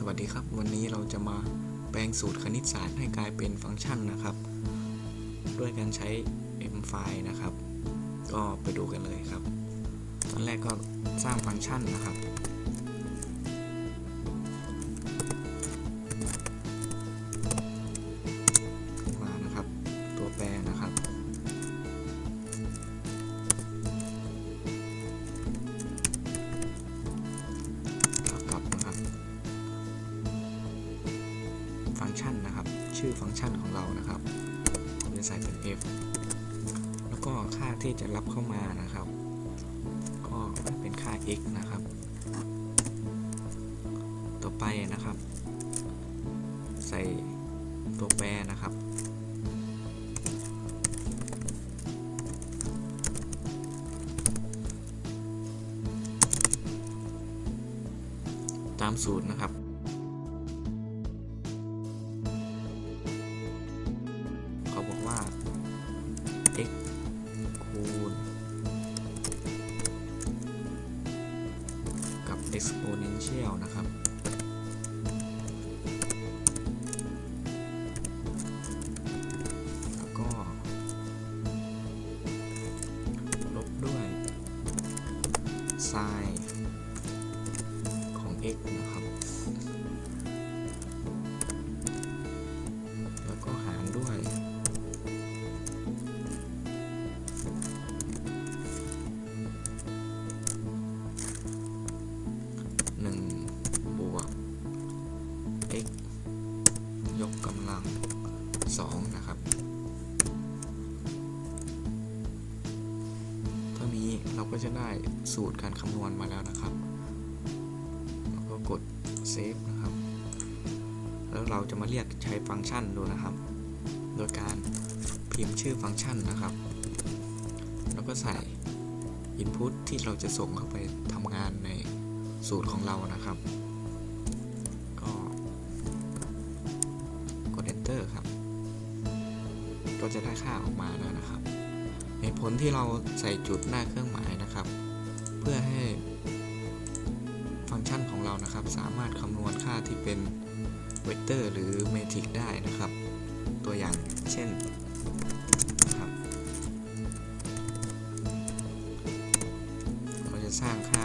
สวัสดีครับ วันนี้เราจะมาแปลงสูตรคณิตศาสตร์ให้กลายเป็นฟังก์ชันนะครับ ด้วยการใช้ m file นะครับ ก็ไปดูกันเลยครับ ตอนแรกก็สร้างฟังก์ชันนะครับ ฟังก์ชันนะครับ ชื่อฟังก์ชันของเรานะครับผมจะใส่เป็น f แล้วก็ค่าที่จะรับเข้ามานะครับ ก็เป็นค่า x นะครับ ต่อไปนะครับ ใส่ตัวแปรนะครับตามสูตรนะครับ exponential นะครับ แล้วก็ ลบด้วย sin ของ x นะครับ 2 นะครับ เท่านี้เราก็จะได้สูตรการคำนวณมาแล้วนะครับเราก็กดเซฟนะครับ แล้วเราจะมาเรียกใช้ฟังก์ชันดูนะครับ โดยการพิมพ์ชื่อฟังก์ชันนะครับ แล้วก็ใส่ input ที่เราจะส่งเข้าไปทำงานในสูตรของเรานะครับ ก็จะได้ค่าออกมาแล้วนะครับ เหตุผลที่เราใส่จุดหน้าเครื่องหมายนะครับ เพื่อให้ฟังก์ชันของเรานะครับ สามารถคำนวณค่าที่เป็นเวกเตอร์หรือเมทริกได้นะครับ ตัวอย่างเช่นนะครับเราจะสร้างค่า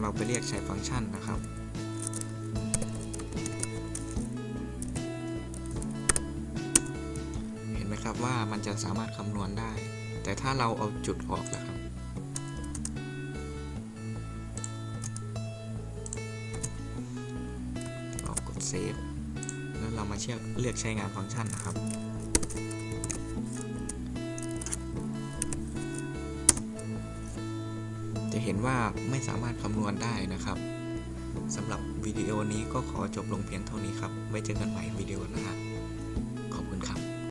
เราไปเรียกใช้ฟังก์ชันนะครับ เห็นไหมครับว่ามันจะสามารถคำนวณได้ แต่ถ้าเราเอาจุดออกแล้วครับเรากดเซฟแล้วเรามาเชือกเลือกใช้งานฟังก์ชันนะครับ จะเห็นว่าไม่สามารถคำนวณได้นะครับสำหรับวิดีโอนี้ก็ขอจบลงเพียงเท่านี้ครับ ไว้เจอกันใหม่วิดีโอหน้า